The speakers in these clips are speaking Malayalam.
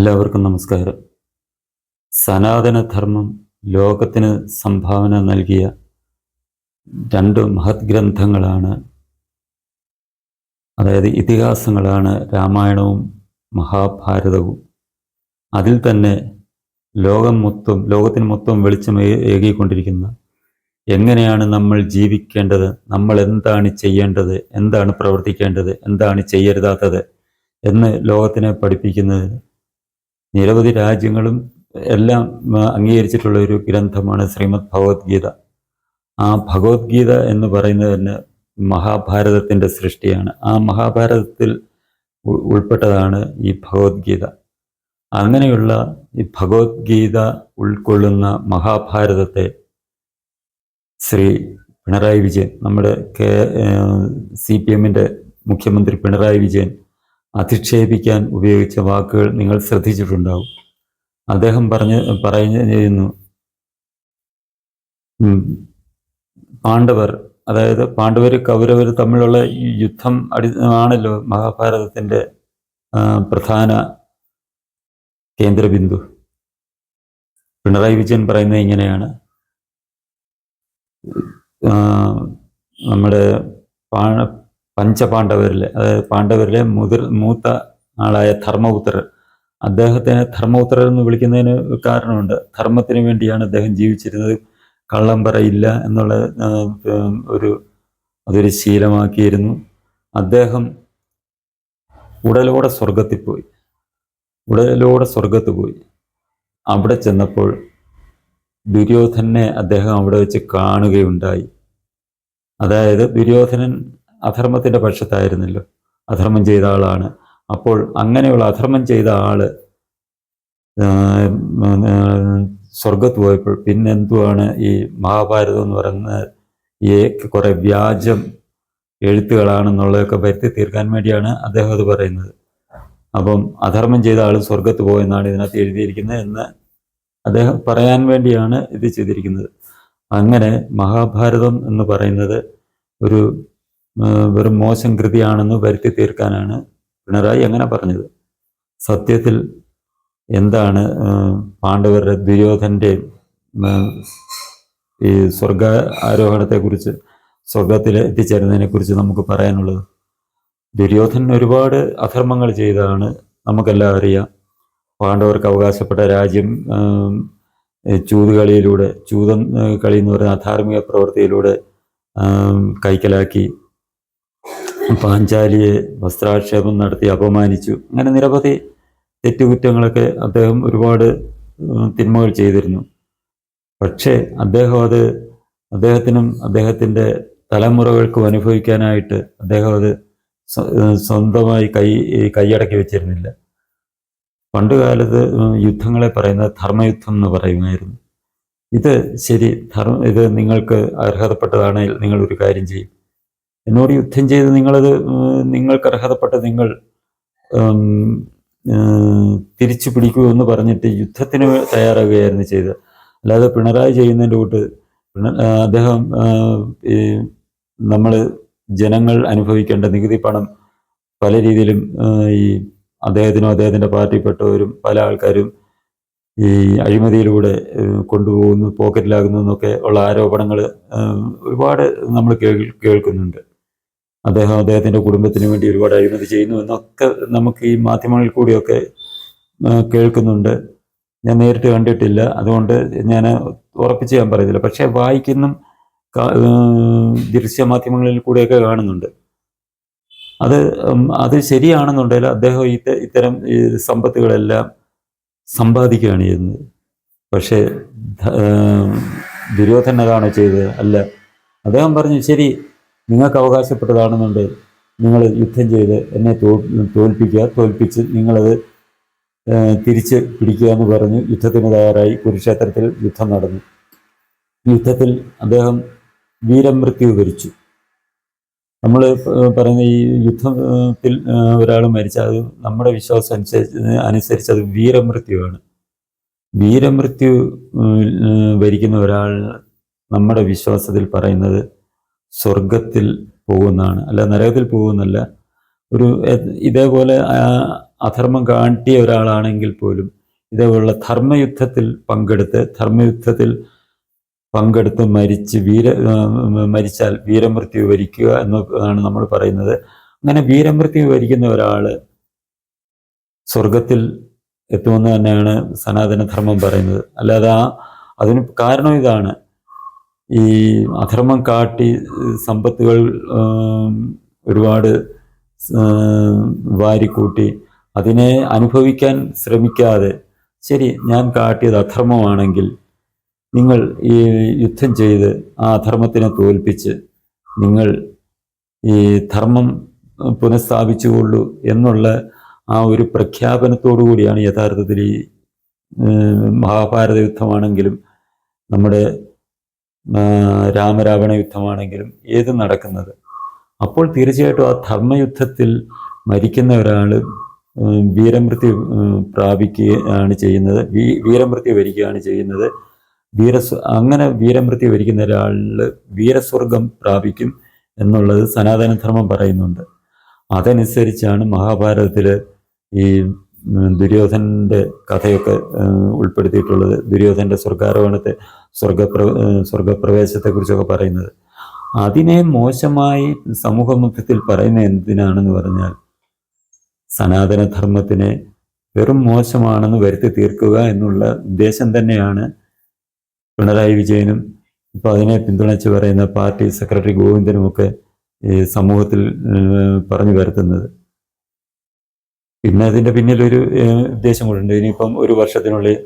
എല്ലാവർക്കും നമസ്കാരം. സനാതനധർമ്മം ലോകത്തിന് സംഭാവന നൽകിയ രണ്ട് മഹത് ഗ്രന്ഥങ്ങളാണ് അതായത് ഇതിഹാസങ്ങളാണ് രാമായണവും മഹാഭാരതവും. അതിൽ തന്നെ ലോകം മൊത്തം ലോകത്തിന് മൊത്തം വെളിച്ചം ഏകിക്കൊണ്ടിരിക്കുന്ന എങ്ങനെയാണ് നമ്മൾ ജീവിക്കേണ്ടത് നമ്മൾ എന്താണ് ചെയ്യേണ്ടത് എന്താണ് പ്രവർത്തിക്കേണ്ടത് എന്താണ് ചെയ്യരുതാത്തത് എന്ന് ലോകത്തിനെ പഠിപ്പിക്കുന്നതിന് നിരവധി രാജ്യങ്ങളും എല്ലാം അംഗീകരിച്ചിട്ടുള്ള ഒരു ഗ്രന്ഥമാണ് ശ്രീമദ് ഭഗവത്ഗീത. ആ ഭഗവത്ഗീത എന്ന് പറയുന്നത് തന്നെ മഹാഭാരതത്തിന്റെ സൃഷ്ടിയാണ്. ആ മഹാഭാരതത്തിൽ ഉൾപ്പെട്ടതാണ് ഈ ഭഗവത്ഗീത. അങ്ങനെയുള്ള ഈ ഭഗവത്ഗീത ഉൾക്കൊള്ളുന്ന മഹാഭാരതത്തെ ശ്രീ പിണറായി വിജയൻ നമ്മുടെ കെ സി പി എമ്മിന്റെ മുഖ്യമന്ത്രി പിണറായി വിജയൻ അധിക്ഷേപിക്കാൻ ഉപയോഗിച്ച വാക്കുകൾ നിങ്ങൾ ശ്രദ്ധിച്ചിട്ടുണ്ടാവും. അദ്ദേഹം പറഞ്ഞ് പറയുന്നു പാണ്ഡവർ അതായത് പാണ്ഡവർ കൗരവർ തമ്മിലുള്ള യുദ്ധം അടി ആണല്ലോ മഹാഭാരതത്തിന്റെ പ്രധാന കേന്ദ്രബിന്ദു. പിണറായി വിജയൻ പറയുന്നത് ഇങ്ങനെയാണ്. നമ്മുടെ പാ പഞ്ചപാണ്ഡവരിലെ അതായത് പാണ്ഡവരിലെ മുതിർ മൂത്ത ആളായ ധർമ്മപുത്രർ. അദ്ദേഹത്തിനെ ധർമ്മപുത്രർ എന്ന് വിളിക്കുന്നതിന് കാരണമുണ്ട്. ധർമ്മത്തിന് വേണ്ടിയാണ് അദ്ദേഹം ജീവിച്ചിരുന്നത്. കള്ളം പറയില്ല എന്നുള്ള ഒരു അതൊരു ശീലമാക്കിയിരുന്നു. അദ്ദേഹം ഉടലോടെ സ്വർഗത്തിൽ പോയി. ഉടലോടെ സ്വർഗത്ത് പോയി. അവിടെ ചെന്നപ്പോൾ ദുര്യോധനെ അദ്ദേഹം അവിടെ വെച്ച് കാണുകയുണ്ടായി. അതായത് ദുര്യോധനൻ അധർമ്മത്തിന്റെ പക്ഷത്തായിരുന്നല്ലോ. അധർമ്മം ചെയ്ത ആളാണ്. അപ്പോൾ അങ്ങനെയുള്ള അധർമ്മം ചെയ്ത ആൾ സ്വർഗത്ത് പോയപ്പോൾ പിന്നെ എന്തുവാണ് ഈ മഹാഭാരതം എന്ന് പറയുന്ന ഈ കുറേ വ്യാജം എഴുത്തുകളാണെന്നുള്ളതൊക്കെ വരുത്തി തീർക്കാൻ വേണ്ടിയാണ് അദ്ദേഹം അത് പറയുന്നത്. അപ്പം അധർമ്മം ചെയ്ത ആൾ സ്വർഗത്ത് പോയെന്നാണ് ഇതിനകത്ത് എഴുതിയിരിക്കുന്നത് എന്ന് അദ്ദേഹം പറയാൻ വേണ്ടിയാണ് ഇത് ചെയ്തിരിക്കുന്നത്. അങ്ങനെ മഹാഭാരതം എന്ന് പറയുന്നത് ഒരു വെറും മോശം കൃതിയാണെന്ന് വരുത്തി തീർക്കാനാണ് പിണറായി അങ്ങനെ പറഞ്ഞത്. സത്യത്തിൽ എന്താണ് പാണ്ഡവരുടെ ദുര്യോധന്റെയും ഈ സ്വർഗ ആരോഹണത്തെക്കുറിച്ച് സ്വർഗത്തിൽ എത്തിച്ചേരുന്നതിനെക്കുറിച്ച് നമുക്ക് പറയാനുള്ളത്? ദുര്യോധൻ ഒരുപാട് അധർമ്മങ്ങൾ ചെയ്തതാണ് നമുക്കെല്ലാം അറിയാം. പാണ്ഡവർക്ക് അവകാശപ്പെട്ട രാജ്യം ചൂതുകളിയിലൂടെ ചൂതം കളി എന്ന് പറയുന്ന അധാർമിക പ്രവൃത്തിയിലൂടെ കൈക്കലാക്കി. പാഞ്ചാലിയെ വസ്ത്രാക്ഷേപം നടത്തി അപമാനിച്ചു. അങ്ങനെ നിരവധി തെറ്റുകുറ്റങ്ങളൊക്കെ അദ്ദേഹം ഒരുപാട് തിന്മകൾ ചെയ്തിരുന്നു. പക്ഷേ അദ്ദേഹം അത് അദ്ദേഹത്തിനും അദ്ദേഹത്തിന്റെ തലമുറകൾക്കും അനുഭവിക്കാനായിട്ട് അദ്ദേഹം അത് സ്വന്തമായി കൈ കൈയടക്കി വെച്ചിരുന്നില്ല. പണ്ട് കാലത്ത് യുദ്ധങ്ങളെ പറയുന്നത് ധർമ്മയുദ്ധം എന്ന് പറയുമായിരുന്നു. ഇത് ശരി ധർമ്മ ഇത് നിങ്ങൾക്ക് അർഹതപ്പെട്ടതാണെങ്കിൽ നിങ്ങൾ ഒരു കാര്യം ചെയ്യും. എന്നോട് യുദ്ധം ചെയ്ത് നിങ്ങളത് നിങ്ങൾക്ക് അർഹതപ്പെട്ട നിങ്ങൾ തിരിച്ചു പിടിക്കൂ എന്ന് പറഞ്ഞിട്ട് യുദ്ധത്തിന് തയ്യാറാകുകയായിരുന്നു ചെയ്തത്. അല്ലാതെ പിണറായി ചെയ്യുന്നതിന്റെ കൂട്ട് അദ്ദേഹം നമ്മൾ ജനങ്ങൾ അനുഭവിക്കേണ്ട നികുതി പണം പല രീതിയിലും ഈ അദ്ദേഹത്തിനും അദ്ദേഹത്തിന്റെ പാർട്ടിപ്പെട്ടവരും പല ആൾക്കാരും ഈ അഴിമതിയിലൂടെ കൊണ്ടുപോകുന്നു പോക്കറ്റിലാകുന്നു എന്നൊക്കെ ഉള്ള ആരോപണങ്ങൾ ഒരുപാട് നമ്മൾ കേൾ കേൾക്കുന്നുണ്ട്. അദ്ദേഹം അദ്ദേഹത്തിന്റെ കുടുംബത്തിന് വേണ്ടി ഒരുപാട് അഴിമതി ചെയ്യുന്നു എന്നൊക്കെ നമുക്ക് ഈ മാധ്യമങ്ങളിൽ കൂടിയൊക്കെ കേൾക്കുന്നുണ്ട്. ഞാൻ നേരിട്ട് കണ്ടിട്ടില്ല. അതുകൊണ്ട് ഞാൻ ഉറപ്പിച്ച് ഞാൻ പറയുന്നില്ല പക്ഷേ വായിക്കുന്ന ദൃശ്യ മാധ്യമങ്ങളിൽ കൂടിയൊക്കെ കാണുന്നുണ്ട്. അത് അത് ശരിയാണെന്നുണ്ടെങ്കിൽ അദ്ദേഹം ഇത്ത ഇത്തരം സമ്പത്തുകളെല്ലാം സമ്പാദിക്കുകയാണ് ചെയ്യുന്നത്. പക്ഷേ ദുര്യോധനതാണോ ചെയ്തത്. അല്ല അദ്ദേഹം പറഞ്ഞു ശരി നിങ്ങൾക്ക് അവകാശപ്പെട്ടതാണെന്നുണ്ട് നിങ്ങൾ യുദ്ധം ചെയ്ത് എന്നെ തോൽപ്പിക്കുക തോൽപ്പിച്ച് നിങ്ങളത് തിരിച്ച് പിടിക്കുക എന്ന് പറഞ്ഞ് യുദ്ധത്തിന് തയ്യാറായി കുരുക്ഷേത്രത്തിൽ യുദ്ധം നടന്നു. യുദ്ധത്തിൽ അദ്ദേഹം വീരമൃത്യു വരിച്ചു. നമ്മൾ പറയുന്ന ഈ യുദ്ധത്തിൽ ഒരാൾ മരിച്ചാൽ അത് നമ്മുടെ വിശ്വാസം അനുസരിച്ച് അനുസരിച്ച് അത് വീരമൃത്യുവാണ്. വീരമൃത്യു ഭരിക്കുന്ന ഒരാൾ നമ്മുടെ വിശ്വാസത്തിൽ പറയുന്നത് സ്വർഗത്തിൽ പോകുന്നതാണ്. അല്ല നരകത്തിൽ പോകുന്നല്ല ഒരു ഇതേപോലെ അധർമ്മം കാട്ടിയ ഒരാളാണെങ്കിൽ പോലും ഇതേപോലുള്ള ധർമ്മയുദ്ധത്തിൽ പങ്കെടുത്ത് ധർമ്മയുദ്ധത്തിൽ പങ്കെടുത്ത് മരിച്ച് വീര മരിച്ചാൽ വീരമൃത്യു വരിക്കുക എന്നാണ് നമ്മൾ പറയുന്നത്. അങ്ങനെ വീരമൃത്യു വരിക്കുന്ന ഒരാൾ സ്വർഗത്തിൽ എത്തുമെന്ന് തന്നെയാണ് സനാതനധർമ്മം പറയുന്നത്. അല്ലാതെ ആ അതിന് കാരണം ഇതാണ്. ഈ അധർമ്മം കാട്ടി സമ്പത്തുകൾ ഒരുപാട് വാരിക്കൂട്ടി അതിനെ അനുഭവിക്കാൻ ശ്രമിക്കാതെ ശരി ഞാൻ കാട്ടിയത് അധർമ്മമാണെങ്കിൽ നിങ്ങൾ ഈ യുദ്ധം ചെയ്ത് ആ അധർമ്മത്തിനെ തോൽപ്പിച്ച് നിങ്ങൾ ഈ ധർമ്മം പുനഃസ്ഥാപിച്ചുകൊള്ളൂ എന്നുള്ള ആ ഒരു പ്രഖ്യാപനത്തോടു കൂടിയാണ് യഥാർത്ഥത്തിൽ ഈ മഹാഭാരത യുദ്ധമാണെങ്കിലും നമ്മുടെ രാമരാവണ യുദ്ധമാണെങ്കിലും ഏത് നടക്കുന്നത്? അപ്പോൾ തീർച്ചയായിട്ടും ആ ധർമ്മയുദ്ധത്തിൽ മരിക്കുന്ന ഒരാൾ വീരമൃത്യു പ്രാപിക്കുകയാണ് ചെയ്യുന്നത്. വീ വീരമൃത്യു വരികയാണ് ചെയ്യുന്നത്. വീരസ് അങ്ങനെ വീരമൃത്യു വരിക്കുന്ന ഒരാളിൽ വീരസ്വർഗം പ്രാപിക്കും എന്നുള്ളത് സനാതനധർമ്മം പറയുന്നുണ്ട്. അതനുസരിച്ചാണ് മഹാഭാരതത്തിൽ ഈ ദുര്യോധനന്റെ കഥയൊക്കെ ഉൾപ്പെടുത്തിയിട്ടുള്ളത് ദുര്യോധനന്റെ സ്വർഗാരോഹണത്തെ സ്വർഗപ്ര സ്വർഗപ്രവേശത്തെ സ്വർഗപ്രവേശത്തെക്കുറിച്ചൊക്കെ പറയുന്നത്. അതിനെ മോശമായി സമൂഹമുഖത്തിൽ പറയുന്ന എന്തിനാണെന്ന് പറഞ്ഞാൽ സനാതനധർമ്മത്തിനെ വെറും മോശമാണെന്ന് വരുത്തി തീർക്കുക എന്നുള്ള ഉദ്ദേശം തന്നെയാണ് പിണറായി വിജയനും ഇപ്പൊ അതിനെ പിന്തുണച്ച് പറയുന്ന പാർട്ടി സെക്രട്ടറി ഗോവിന്ദനുമൊക്കെ സമൂഹത്തിൽ പറഞ്ഞു വരുത്തുന്നത്. പിന്നെ അതിന്റെ പിന്നിലൊരു ഉദ്ദേശം കൂടെ ഇനിയിപ്പം ഒരു വർഷത്തിനുള്ളിൽ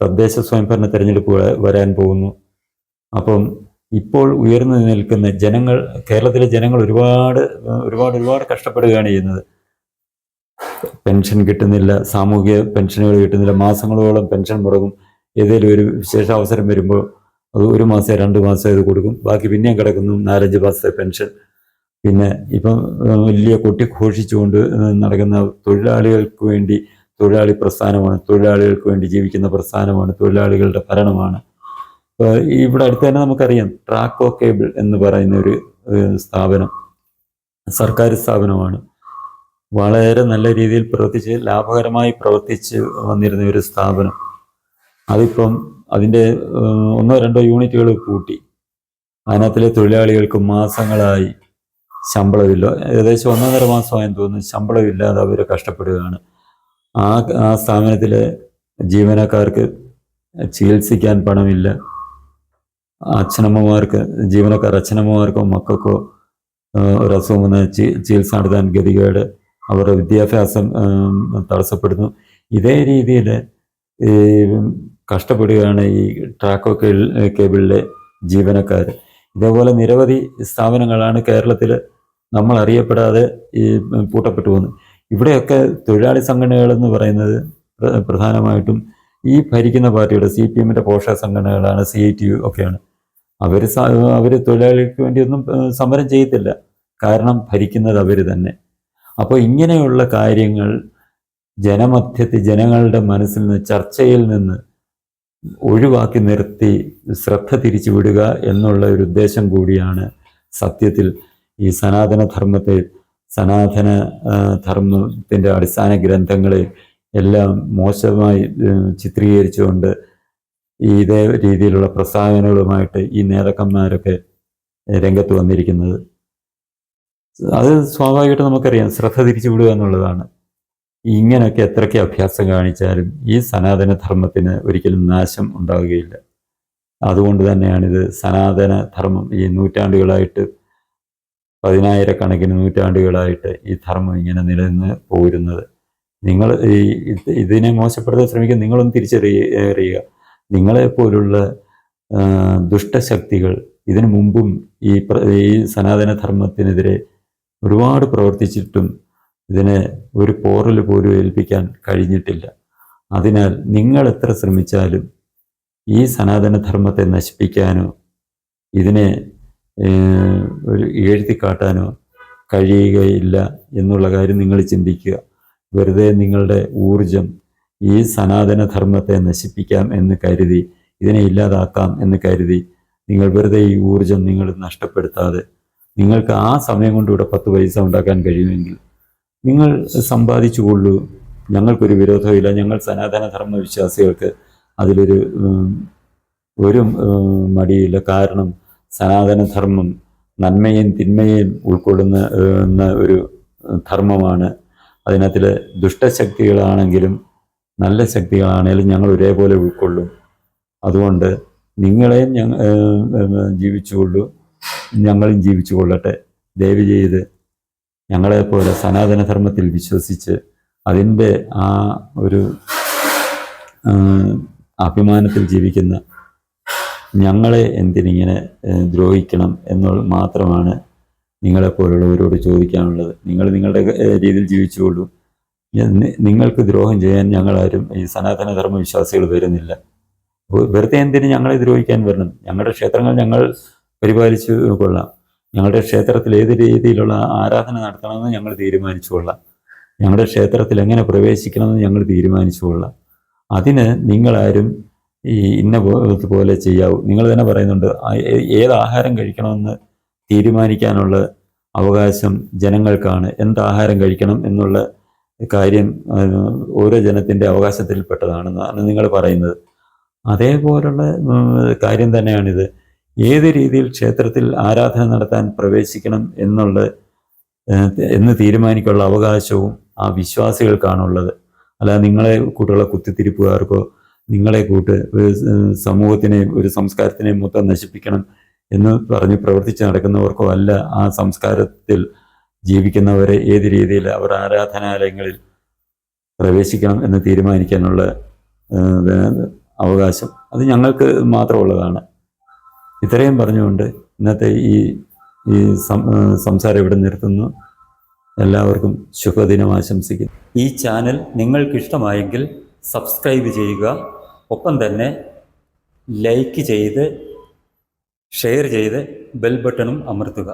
തദ്ദേശ സ്വയംഭരണ തെരഞ്ഞെടുപ്പ് വരാൻ പോകുന്നു. അപ്പം ഇപ്പോൾ ഉയർന്നു നിൽക്കുന്ന ജനങ്ങൾ കേരളത്തിലെ ജനങ്ങൾ ഒരുപാട് ഒരുപാട് ഒരുപാട് കഷ്ടപ്പെടുകയാണ് ചെയ്യുന്നത്. പെൻഷൻ കിട്ടുന്നില്ല സാമൂഹിക പെൻഷനുകൾ കിട്ടുന്നില്ല മാസങ്ങളോളം പെൻഷൻ മുടങ്ങും. ഏതെങ്കിലും ഒരു വിശേഷ അവസരം വരുമ്പോൾ അത് ഒരു മാസം രണ്ട് മാസം ഇത് കൊടുക്കും. ബാക്കി പിന്നെയും കിടക്കുന്നു നാലഞ്ച് മാസത്തെ പെൻഷൻ. പിന്നെ ഇപ്പം വലിയ കൊട്ടി ഘോഷിച്ചുകൊണ്ട് നടക്കുന്ന തൊഴിലാളികൾക്ക് വേണ്ടി തൊഴിലാളി പ്രസ്ഥാനമാണ് തൊഴിലാളികൾക്ക് വേണ്ടി ജീവിക്കുന്ന പ്രസ്ഥാനമാണ് തൊഴിലാളികളുടെ ഭരണമാണ്. ഇവിടെ അടുത്ത് തന്നെ നമുക്കറിയാം ട്രാക്കോ കേബിൾ എന്ന് പറയുന്ന ഒരു സ്ഥാപനം സർക്കാർ സ്ഥാപനമാണ്. വളരെ നല്ല രീതിയിൽ പ്രവർത്തിച്ച് ലാഭകരമായി പ്രവർത്തിച്ച് വന്നിരുന്ന ഒരു സ്ഥാപനം. അതിപ്പം അതിന്റെ ഒന്നോ രണ്ടോ യൂണിറ്റുകൾ കൂട്ടി. അതിനകത്തിലെ തൊഴിലാളികൾക്ക് മാസങ്ങളായി ശമ്പളമില്ല. ഏകദേശം ഒന്നൊന്നര മാസമായെന്ന് തോന്നുന്നു ശമ്പളമില്ലാതെ അവർ കഷ്ടപ്പെടുകയാണ്. ആ ആ സ്ഥാപനത്തിലെ ജീവനക്കാർക്ക് ചികിത്സിക്കാൻ പണമില്ല. അച്ഛനമ്മമാർക്ക് ജീവനക്കാർ അച്ഛനമ്മമാർക്കോ മക്കൾക്കോ ആഹ് ഒരു അസുഖം വന്ന് ചികിത്സ നടത്താൻ ഗതികേട് അവരുടെ വിദ്യാഭ്യാസം തടസ്സപ്പെടുന്നു. ഇതേ രീതിയിൽ ഈ കഷ്ടപ്പെടുകയാണ് ഈ ട്രാക്കോ കേബിളിലെ ജീവനക്കാർ. ഇതേപോലെ നിരവധി സ്ഥാപനങ്ങളാണ് കേരളത്തിൽ നമ്മൾ അറിയപ്പെടാതെ ഈ പൂട്ടപ്പെട്ടു പോകുന്നത്. ഇവിടെയൊക്കെ തൊഴിലാളി സംഘടനകൾ എന്ന് പറയുന്നത് പ്രധാനമായിട്ടും ഈ ഭരിക്കുന്ന പാർട്ടിയുടെ സി പി എമ്മിന്റെ പോഷക സംഘടനകളാണ് സി ഐ ടി യു ഒക്കെയാണ്. അവർ അവർ തൊഴിലാളികൾക്ക് വേണ്ടിയൊന്നും സമരം ചെയ്യത്തില്ല. കാരണം ഭരിക്കുന്നത് അവർ തന്നെ. അപ്പോൾ ഇങ്ങനെയുള്ള കാര്യങ്ങൾ ജനമധ്യത്തിൽ ജനങ്ങളുടെ മനസ്സിൽ നിന്ന് ചർച്ചയിൽ നിന്ന് ഒഴിവാക്കി നിർത്തി ശ്രദ്ധ തിരിച്ചുവിടുക എന്നുള്ള ഒരു ഉദ്ദേശം കൂടിയാണ് സത്യത്തിൽ ഈ സനാതന ധർമ്മത്തെ സനാതന ധർമ്മത്തിന്റെ അടിസ്ഥാന ഗ്രന്ഥങ്ങളെ എല്ലാം മോശമായി ചിത്രീകരിച്ചുകൊണ്ട് ഇതേ രീതിയിലുള്ള പ്രസ്താവനകളുമായിട്ട് ഈ നേതാക്കന്മാരൊക്കെ രംഗത്ത് വന്നിരിക്കുന്നത്. അത് സ്വാഭാവികമായിട്ട് നമുക്കറിയാം. ശ്രദ്ധ തിരിച്ചുവിടുക എന്നുള്ളതാണ്. ഇങ്ങനെയൊക്കെ എത്രയൊക്കെ അഭ്യാസം കാണിച്ചാലും ഈ സനാതന ധർമ്മത്തിന് ഒരിക്കലും നാശം ഉണ്ടാവുകയില്ല. അതുകൊണ്ട് തന്നെയാണിത് സനാതന ധർമ്മം ഈ നൂറ്റാണ്ടുകളായിട്ട് പതിനായിരക്കണക്കിന് നൂറ്റാണ്ടുകളായിട്ട് ഈ ധർമ്മം ഇങ്ങനെ നിലനിന്ന് പോരുന്നത്. നിങ്ങൾ ഈ ഇതിനെ മോശപ്പെടുത്താൻ ശ്രമിക്കുക തിരിച്ചറിയ നിങ്ങളെ നിങ്ങളെപ്പോലുള്ള ദുഷ്ടശക്തികൾ ഇതിനു മുമ്പും ഈ ഈ സനാതന ധർമ്മത്തിനെതിരെ ഒരുപാട് പ്രവർത്തിച്ചിട്ടും ഇതിനെ ഒരു പോറൽ പോലും ഏൽപ്പിക്കാൻ കഴിഞ്ഞിട്ടില്ല. അതിനാൽ നിങ്ങൾ എത്ര ശ്രമിച്ചാലും ഈ സനാതനധർമ്മത്തെ നശിപ്പിക്കാനോ ഇതിനെ ഒരു എഴുത്തിക്കാട്ടാനോ കഴിയുകയില്ല എന്നുള്ള കാര്യം നിങ്ങൾ ചിന്തിക്കുക. വെറുതെ നിങ്ങളുടെ ഊർജം ഈ സനാതനധർമ്മത്തെ നശിപ്പിക്കാം എന്ന് കരുതി ഇതിനെ ഇല്ലാതാക്കാം എന്ന് കരുതി നിങ്ങൾ വെറുതെ ഈ ഊർജം നിങ്ങൾ നഷ്ടപ്പെടുത്താതെ നിങ്ങൾക്ക് ആ സമയം കൊണ്ട് ഇവിടെ പത്ത് പൈസ ഉണ്ടാക്കാൻ കഴിയുമെങ്കിൽ നിങ്ങൾ സമ്പാദിച്ചുകൊള്ളൂ ഞങ്ങൾക്കൊരു വിരോധമില്ല. ഞങ്ങൾ സനാതന ധർമ്മ വിശ്വാസികൾക്ക് അതിലൊരു ഒരു മടിയില്ല. കാരണം സനാതനധർമ്മം നന്മയും തിന്മയും ഉൾക്കൊള്ളുന്ന ഒരു ധർമ്മമാണ്. അതിനകത്തിൽ ദുഷ്ടശക്തികളാണെങ്കിലും നല്ല ശക്തികളാണെങ്കിലും ഞങ്ങൾ ഒരേപോലെ ഉൾക്കൊള്ളും. അതുകൊണ്ട് നിങ്ങളെയും ഞങ്ങൾ ജീവിച്ചുകൊള്ളൂ ഞങ്ങളും ജീവിച്ചു കൊള്ളട്ടെ. ദയവ് ചെയ്ത് ഞങ്ങളെപ്പോലെ സനാതനധർമ്മത്തിൽ വിശ്വസിച്ച് അതിന്റെ ആ ഒരു അഭിമാനത്തിൽ ജീവിക്കുന്ന ഞങ്ങളെ എന്തിനിങ്ങനെ ദ്രോഹിക്കണം എന്നുള്ള മാത്രമാണ് നിങ്ങളെപ്പോലുള്ളവരോട് ചോദിക്കാനുള്ളത്. നിങ്ങൾ നിങ്ങളുടെ രീതിയിൽ ജീവിച്ചുകൊള്ളൂ. നിങ്ങൾക്ക് ദ്രോഹം ചെയ്യാൻ ഞങ്ങളാരും ഈ സനാതനധർമ്മ വിശ്വാസികൾ വരുന്നില്ല. വെറുതെ എന്തിന് ഞങ്ങളെ ദ്രോഹിക്കാൻ വരണം? ഞങ്ങളുടെ ക്ഷേത്രങ്ങൾ ഞങ്ങൾ പരിപാലിച്ചു കൊള്ളാം. ഞങ്ങളുടെ ക്ഷേത്രത്തിൽ ഏത് രീതിയിലുള്ള ആരാധന നടത്തണമെന്ന് ഞങ്ങൾ തീരുമാനിച്ചുകൊള്ളാം. ഞങ്ങളുടെ ക്ഷേത്രത്തിൽ എങ്ങനെ പ്രവേശിക്കണമെന്ന് ഞങ്ങൾ തീരുമാനിച്ചുകൊള്ളാം. അതിന് നിങ്ങളാരും ഈ ഇന്ന പോലെ ചെയ്യാവൂ. നിങ്ങൾ തന്നെ പറയുന്നുണ്ട് ഏത് ആഹാരം കഴിക്കണമെന്ന് തീരുമാനിക്കാനുള്ള അവകാശം ജനങ്ങൾക്കാണ്. എന്ത് ആഹാരം കഴിക്കണം എന്നുള്ള കാര്യം ഓരോ ജനത്തിന്റെ അവകാശത്തിൽപ്പെട്ടതാണെന്നാണ് നിങ്ങൾ പറയുന്നത്. അതേപോലുള്ള കാര്യം തന്നെയാണിത്. ഏത് രീതിയിൽ ക്ഷേത്രത്തിൽ ആരാധന നടത്താൻ പ്രവേശിക്കണം എന്നുള്ള എന്ന് തീരുമാനിക്കാനുള്ള അവകാശവും ആ വിശ്വാസികൾക്കാണുള്ളത്. അല്ലാതെ നിങ്ങളെ കൂട്ടുള്ള കുത്തിത്തിരിപ്പുകാർക്കോ നിങ്ങളെ കൂട്ട് ഒരു സമൂഹത്തിനെയും ഒരു സംസ്കാരത്തിനെയും മൊത്തം നശിപ്പിക്കണം എന്ന് പറഞ്ഞ് പ്രവർത്തിച്ച് നടക്കുന്നവർക്കോ അല്ല ആ സംസ്കാരത്തിൽ ജീവിക്കുന്നവരെ ഏത് രീതിയിൽ അവർ ആരാധനാലയങ്ങളിൽ പ്രവേശിക്കണം എന്ന് തീരുമാനിക്കാനുള്ള അവകാശം. അത് ഞങ്ങൾക്ക് മാത്രമുള്ളതാണ്. ഇത്രയും പറഞ്ഞുകൊണ്ട് ഇന്നത്തെ ഈ ഈ സംസാരം ഇവിടെ നിർത്തുന്നു. എല്ലാവർക്കും ശുഭദിനം ആശംസിക്കുന്നു. ഈ ചാനൽ നിങ്ങൾക്കിഷ്ടമായെങ്കിൽ സബ്സ്ക്രൈബ് ചെയ്യുക. ഒപ്പം തന്നെ ലൈക്ക് ചെയ്ത് ഷെയർ ചെയ്ത് ബെൽ ബട്ടണും അമർത്തുക.